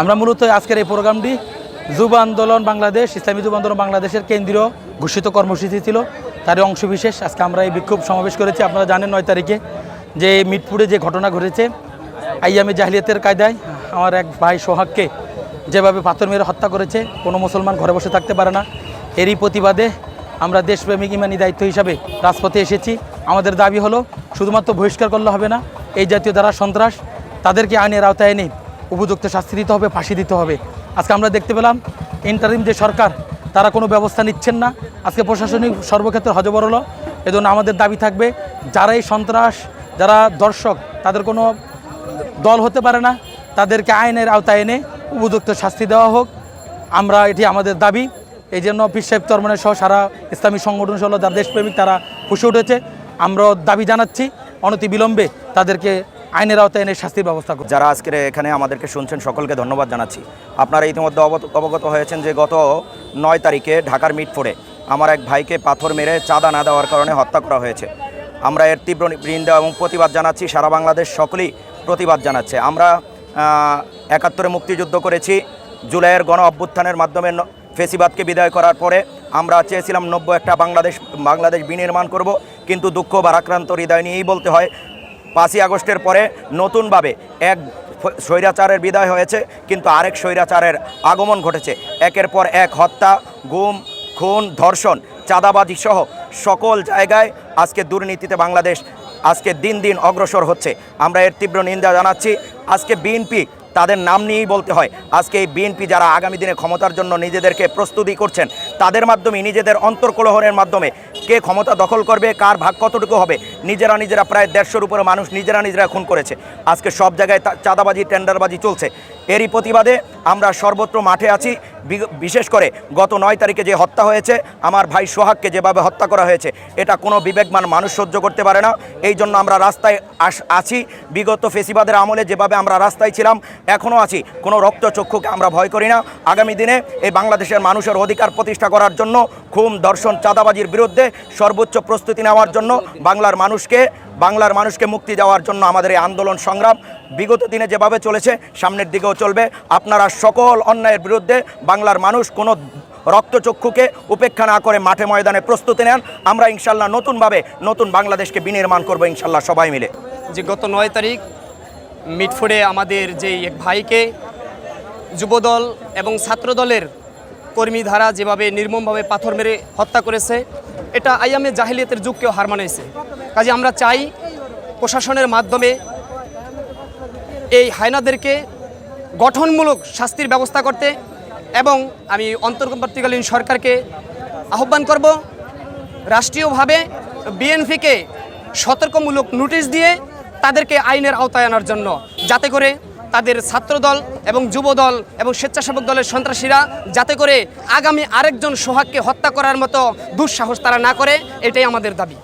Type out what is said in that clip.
আমরা মূলত আজকের এই প্রোগ্রামটি যুব আন্দোলন বাংলাদেশ, ইসলামী যুব আন্দোলন বাংলাদেশের কেন্দ্রীয় ঘোষিত কর্মসূচি ছিল। তারই অংশবিশেষ আজকে আমরা এই বিক্ষোভ সমাবেশ করেছি। আপনারা জানেন নয় তারিখে যে মিটপুরে যে ঘটনা ঘটেছে, আইয়ামে জাহিলিয়াতের কায়দায় আমার এক ভাই সোহাগকে যেভাবে পাথর মেরে হত্যা করেছে, কোনো মুসলমান ঘরে বসে থাকতে পারে না। এরই প্রতিবাদে আমরা দেশপ্রেমিক ইমানি দায়িত্ব হিসাবে রাজপথে এসেছি। আমাদের দাবি হলো, শুধুমাত্র বহিষ্কার করলে হবে না, এই জাতীয় যারা সন্ত্রাস তাদেরকে আইনের আওতায় এনে উপযুক্ত শাস্তি দিতে হবে, ফাঁসি দিতে হবে। আজকে আমরা দেখতে পেলাম ইন্টারিম যে সরকার তারা কোনো ব্যবস্থা নিচ্ছেন না। আজকে প্রশাসনিক সর্বক্ষেত্রে হজবরল এজন্য আমাদের দাবি থাকবে যারা এই সন্ত্রাস, যারা দর্শক, তাদের কোনো দল হতে পারে না। তাদেরকে আইনের আওতায় এনে উপযুক্ত শাস্তি দেওয়া হোক। আমরা এটি আমাদের দাবি। এই জন্য পীর সাহেব সহ সারা ইসলামী সংগঠন সহ যারা দেশপ্রেমিক, তারা ফুসে উঠেছে। আমরা দাবি জানাচ্ছি অনতি বিলম্বে তাদেরকে আইনের আওতায় এনে শাস্তির ব্যবস্থা করুন যারা আজকের এখানে আমাদেরকে শুনছেন, সকলকে ধন্যবাদ জানাচ্ছি। আপনারা ইতিমধ্যে অবগত হয়েছেন যে গত নয় তারিখে ঢাকার মিটফোড়ে আমার এক ভাইকে পাথর মেরে চাঁদা না দেওয়ার কারণে হত্যা করা হয়েছে। আমরা এর তীব্র নিন্দা এবং প্রতিবাদ জানাচ্ছি, সারা বাংলাদেশ সকলেই প্রতিবাদ জানাচ্ছে। আমরা একাত্তরে মুক্তিযুদ্ধ করেছি, জুলাইয়ের গণ অভ্যুত্থানের মাধ্যমে ফেসিবাদকে বিদায় করার পরে আমরা চেয়েছিলাম নব্য একটা বাংলাদেশ বাংলাদেশ বিনির্মাণ করব, কিন্তু দুঃখ বা আক্রান্ত হৃদয় নিয়েই বলতে হয় পাঁচই আগস্টের পরে নতুনভাবে এক স্বৈরাচারের বিদায় হয়েছে, কিন্তু আরেক স্বৈরাচারের আগমন ঘটেছে। একের পর এক হত্যা, গুম, খুন, ধর্ষণ, চাঁদাবাজি সহ সকল জায়গায় আজকে দুর্নীতিতে বাংলাদেশ আজকে দিন দিন অগ্রসর হচ্ছে। আমরা এর তীব্র নিন্দা জানাচ্ছি। আজকে বিএনপি তাদের নাম নিয়েই বলতে হয়, আজকে এই বিএনপি যারা আগামী দিনে ক্ষমতার জন্য নিজেদেরকে প্রস্তুতি করছেন তাদের মাধ্যমে, নিজেদের অন্তর্কলহনের মাধ্যমে কে ক্ষমতা দখল করবে, কার ভাগ কতটুকু হবে, নিজেরা নিজেরা প্রায় দেড়শোর উপরে মানুষ নিজেরা নিজেরা খুন করেছে। আজকে সব জায়গায় চাঁদাবাজি, টেন্ডারবাজি চলছে। এরই প্রতিবাদে আমরা সর্বত্র মাঠে আছি। বিশেষ করে গত নয় তারিখে যে হত্যা হয়েছে, আমার ভাই সোহাগকে যেভাবে হত্যা করা হয়েছে, এটা কোনো বিবেকমান মানুষ সহ্য করতে পারে না। এই জন্য আমরা রাস্তায় আছি। বিগত ফেসিবাদের আমলে যেভাবে আমরা রাস্তায় ছিলাম এখনও আছি। কোনো রক্তচক্ষুকে আমরা ভয় করি না। আগামী দিনে এই বাংলাদেশের মানুষের অধিকার প্রতিষ্ঠা করার জন্য খুম দর্শন চাঁদাবাজির বিরুদ্ধে সর্বোচ্চ প্রস্তুতি নেওয়ার জন্য বাংলার মানুষকে বাংলার মানুষকে মুক্তি দেওয়ার জন্য আমাদের এই আন্দোলন সংগ্রাম বিগত দিনে যেভাবে চলেছে, সামনের দিকেও চলবে। আপনারা সকল অন্যায়ের বিরুদ্ধে বাংলার মানুষ কোনো রক্তচক্ষুকে উপেক্ষা না করে মাঠে ময়দানে প্রস্তুতি নেন। আমরা ইনশাল্লাহ নতুনভাবে নতুন বাংলাদেশকে বিনির্মাণ করব ইনশাল্লাহ সবাই মিলে। যে গত নয় তারিখ মিটফোড়ে আমাদের যে এক ভাইকে যুবদল এবং ছাত্রদলের কর্মী ধারা যেভাবে নির্মমভাবে পাথর মেরে হত্যা করেছে, এটা আইয়ামে জাহিলিয়াতের যুগকেও হার মানাইছে। কাজে আমরা চাই প্রশাসনের মাধ্যমে এই হায়নাদেরকে গঠনমূলক শাস্তির ব্যবস্থা করতে এবং আমি অন্তর্বর্তীকালীন সরকারকে আহ্বান করব, রাষ্ট্রীয়ভাবে বিএনপিকে সতর্কমূলক নোটিশ দিয়ে তাদেরকে আইনের আওতায় আনার জন্য, যাতে করে তাদের ছাত্রদল এবং যুবদল এবং স্বেচ্ছাসেবক দলের সন্ত্রাসীরা যাতে করে আগামী আরেকজন সোহাগকে হত্যা করার মতো দুঃসাহস তারা না করে, এটাই আমাদের দাবি।